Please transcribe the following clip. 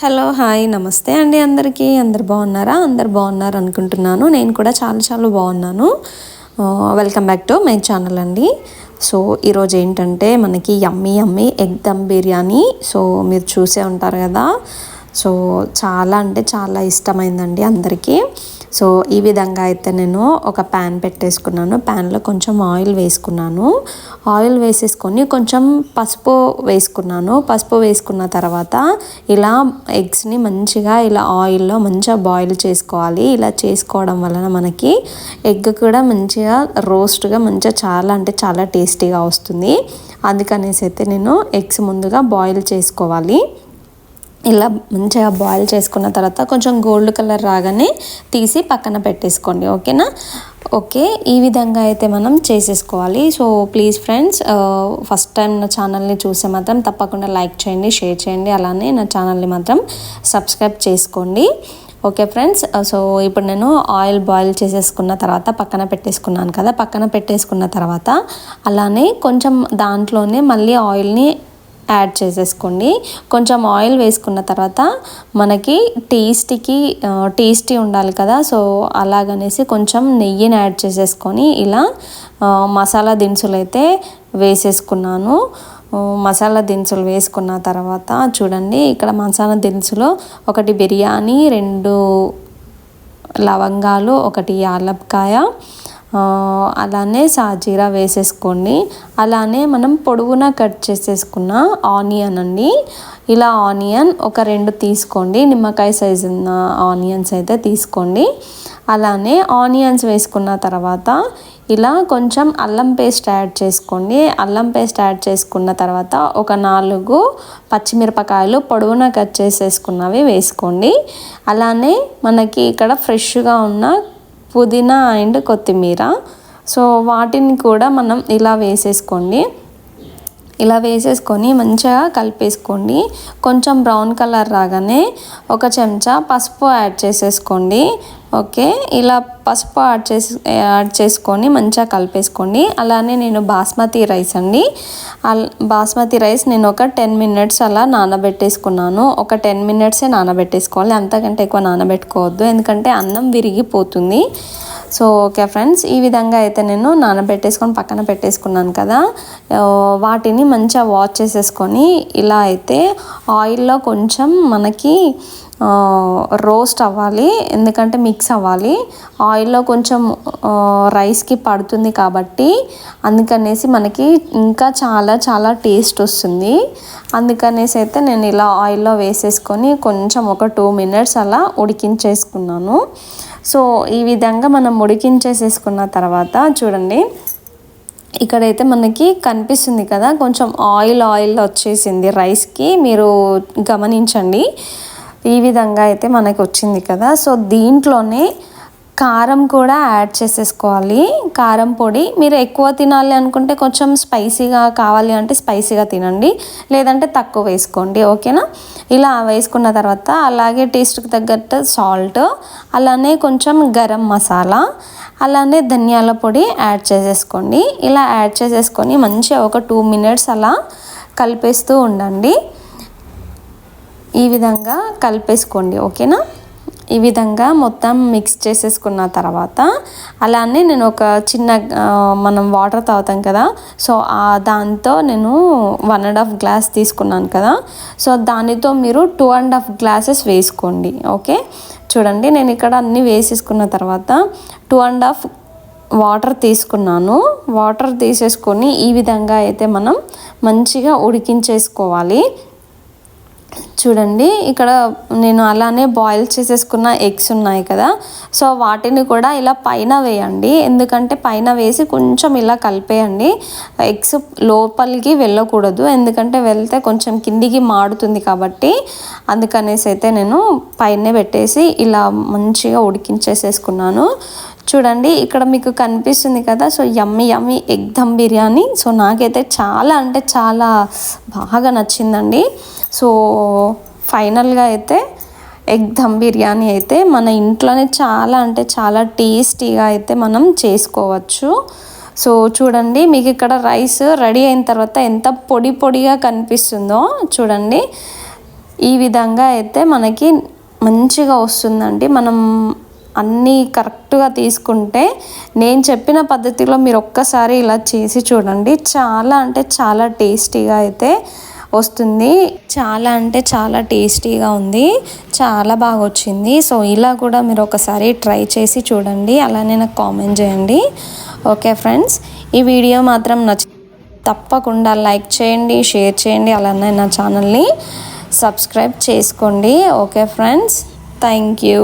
Hello hi నమస్తే అండి అందరికీ. అందరు బాగున్నారా? అందరు బాగున్నారు అనుకుంటున్నాను. నేను కూడా చాలా చాలా బాగున్నాను. Welcome back to my channel అండి. సో ఈరోజు ఏంటంటే మనకి yummy yummy egg dum biryani. So మీరు చూసే ఉంటారు కదా. సో చాలా అంటే చాలా ఇష్టమైందండి అందరికీ. సో ఈ విధంగా అయితే నేను ఒక ప్యాన్ పెట్టేసుకున్నాను. ప్యాన్లో కొంచెం ఆయిల్ వేసుకున్నాను. ఆయిల్ వేసేసుకొని కొంచెం పసుపు వేసుకున్నాను. పసుపు వేసుకున్న తర్వాత ఇలా ఎగ్స్ని మంచిగా ఇలా ఆయిల్లో మంచిగా బాయిల్ చేసుకోవాలి. ఇలా చేసుకోవడం వలన మనకి ఎగ్ కూడా మంచిగా రోస్ట్గా మంచిగా చాలా అంటే చాలా టేస్టీగా వస్తుంది. అందుకనేసి అయితే నేను ఎగ్స్ ముందుగా బాయిల్ చేసుకోవాలి. ఇలా మంచిగా బాయిల్ చేసుకున్న తర్వాత కొంచెం గోల్డ్ కలర్ రాగానే తీసి పక్కన పెట్టేసుకోండి ఓకేనా? ఓకే ఈ విధంగా అయితే మనం చేసేసుకోవాలి. So please friends first time నా ఛానల్ని చూస్తే మాత్రం తప్పకుండా లైక్ చేయండి షేర్ చేయండి. అలానే నా ఛానల్ని మాత్రం సబ్స్క్రైబ్ చేసుకోండి. ఓకే ఫ్రెండ్స్ సో uh, ఇప్పుడు నేను ఆయిల్ బాయిల్ చేసేసుకున్న తర్వాత పక్కన పెట్టేసుకున్నాను కదా పక్కన పెట్టేసుకున్న తర్వాత అలానే కొంచెం దాంట్లోనే మళ్ళీ ఆయిల్ని యాడ్ చేసేసుకోండి. కొంచెం ఆయిల్ వేసుకున్న తర్వాత మనకి టేస్టీకి టేస్టీ ఉండాలి కదా. సో అలాగనేసి కొంచెం నెయ్యిని యాడ్ చేసేసుకొని ఇలా మసాలా దినుసులు అయితే వేసేసుకున్నాను మసాలా దినుసులు వేసుకున్న తర్వాత చూడండి ఇక్కడ మసాలా దినుసులు ఒకటి బిర్యానీ రెండు లవంగాలు ఒకటి యాలక్కాయ అలానే సాజీరా వేసేసుకోండి అలానే మనం పొడవునా కట్ చేసేసుకున్న ఆనియన్ అండి. ఇలా ఆనియన్ ఒక రెండు తీసుకోండి. నిమ్మకాయ సైజు ఉన్న ఆనియన్స్ అయితే తీసుకోండి. అలానే ఆనియన్స్ వేసుకున్న తర్వాత ఇలా కొంచెం అల్లం పేస్ట్ యాడ్ చేసుకోండి. అల్లం పేస్ట్ యాడ్ చేసుకున్న తర్వాత ఒక నాలుగు పచ్చిమిరపకాయలు పొడవున కట్ చేసేసుకున్నవి వేసుకోండి. అలానే మనకి ఇక్కడ ఫ్రెష్గా ఉన్న పుదీనా అండ్ కొత్తిమీర. సో వాటిని కూడా మనం ఇలా వేసేసుకోండి. ఇలా వేసేసుకొని మంచిగా కలిపేసుకోండి. కొంచెం బ్రౌన్ కలర్ రాగానే ఒక చెంచా పసుపు యాడ్ చేసేసుకోండి. ఓకే ఇలా పసుపు యాడ్ చేసి యాడ్ చేసుకొని మంచిగా కలిపేసుకోండి. అలానే నేను బాస్మతి రైస్ అండి. బాస్మతి రైస్ నేను ఒక టెన్ మినిట్స్ అలా నానబెట్టేసుకున్నాను. ఒక టెన్ మినిట్సే నానబెట్టేసుకోవాలి. అంతకంటే ఎక్కువ నానబెట్టుకోవద్దు. ఎందుకంటే అన్నం విరిగిపోతుంది. సో ఓకే ఫ్రెండ్స్ ఈ విధంగా అయితే నేను నానబెట్టేసుకొని పక్కన పెట్టేసుకున్నాను కదా. వాటిని మంచిగా వాష్ చేసేసుకొని ఇలా అయితే ఆయిల్లో కొంచెం మనకి రోస్ట్ అవ్వాలి ఎందుకంటే మిక్స్ అవ్వాలి. ఆయిల్లో కొంచెం రైస్కి పడుతుంది కాబట్టి అందుకనేసి మనకి ఇంకా చాలా చాలా టేస్ట్ వస్తుంది. అందుకనేసి అయితే నేను ఇలా ఆయిల్లో వేసేసుకొని కొంచెం ఒక టూ మినిట్స్ అలా ఉడికించేసుకున్నాను. సో ఈ విధంగా మనం ఉడికించేసేసుకున్న తర్వాత చూడండి ఇక్కడైతే మనకి కనిపిస్తుంది కదా కొంచెం ఆయిల్ ఆయిల్ వచ్చేసింది రైస్కి. మీరు గమనించండి. ఈ విధంగా అయితే మనకి వచ్చింది కదా. సో దీంట్లోనే కారం కూడా యాడ్ చేసేసుకోవాలి. కారం పొడి మీరు ఎక్కువ తినాలి అనుకుంటే కొంచెం స్పైసీగా కావాలి అంటే స్పైసీగా తినండి. లేదంటే తక్కువ వేసుకోండి. ఓకేనా? ఇలా వేసుకున్న తర్వాత అలాగే టేస్ట్కి తగ్గట్టు సాల్ట్ అలానే కొంచెం గరం మసాలా అలానే ధనియాల పొడి యాడ్ చేసేసుకోండి. ఇలా యాడ్ చేసేసుకొని మంచిగా ఒక టూ మినిట్స్ అలా కలిపేస్తూ ఉండండి. ఈ విధంగా కలిపేసుకోండి ఓకేనా? ఈ విధంగా మొత్తం మిక్స్ చేసేసుకున్న తర్వాత అలానే నేను ఒక చిన్న మనం వాటర్ తాగుతాం కదా సో దాంతో నేను వన్ అండ్ హాఫ్ గ్లాస్ తీసుకున్నాను కదా సో దానితో మీరు టూ అండ్ హాఫ్ గ్లాసెస్ వేసుకోండి ఓకే? చూడండి నేను ఇక్కడ అన్నీ వేసేసుకున్న తర్వాత టూ అండ్ హాఫ్ వాటర్ తీసుకున్నాను. వాటర్ తీసేసుకొని ఈ విధంగా అయితే మనం మంచిగా ఉడికించేసుకోవాలి. చూడండి ఇక్కడ నేను అలానే బాయిల్ చేసేసుకున్న ఎగ్స్ ఉన్నాయి కదా. సో వాటిని కూడా ఇలా పైన వేయండి. ఎందుకంటే పైన వేసి కొంచెం ఇలా కలిపేయండి. ఎగ్స్ లోపలికి వెళ్ళకూడదు. ఎందుకంటే వెళ్తే కొంచెం కిందికి మాడుతుంది కాబట్టి అందుకనేసి అయితే నేను పైన పెట్టేసి ఇలా మంచిగా ఉడికించేసేసుకున్నాను. చూడండి ఇక్కడ మీకు కనిపిస్తుంది కదా so yummy yummy egg dum biryani so నాకైతే చాలా అంటే చాలా బాగా నచ్చిందండి. సో ఫైనల్గా అయితే ఎగ్ దమ్ బిర్యానీ అయితే మన ఇంట్లోనే చాలా అంటే చాలా టేస్టీగా అయితే మనం చేసుకోవచ్చు. సో చూడండి మీకు ఇక్కడ రైస్ రెడీ అయిన తర్వాత ఎంత పొడి పొడిగా కనిపిస్తుందో చూడండి. ఈ విధంగా అయితే మనకి మంచిగా వస్తుందండి. మనం అన్నీ కరెక్ట్గా తీసుకుంటే నేను చెప్పిన పద్ధతిలో మీరు ఒక్కసారి ఇలా చేసి చూడండి. చాలా అంటే చాలా టేస్టీగా అయితే వస్తుంది. చాలా అంటే చాలా టేస్టీగా ఉంది. చాలా బాగా వచ్చింది. సో ఇలా కూడా మీరు ఒకసారి ట్రై చేసి చూడండి. అలానే నాకు కామెంట్ చేయండి. ఓకే ఫ్రెండ్స్ ఈ వీడియో మాత్రం నచ్చ తప్పకుండా లైక్ చేయండి షేర్ చేయండి అలానే నా ఛానల్ని సబ్స్క్రైబ్ చేసుకోండి. Okay friends thank you.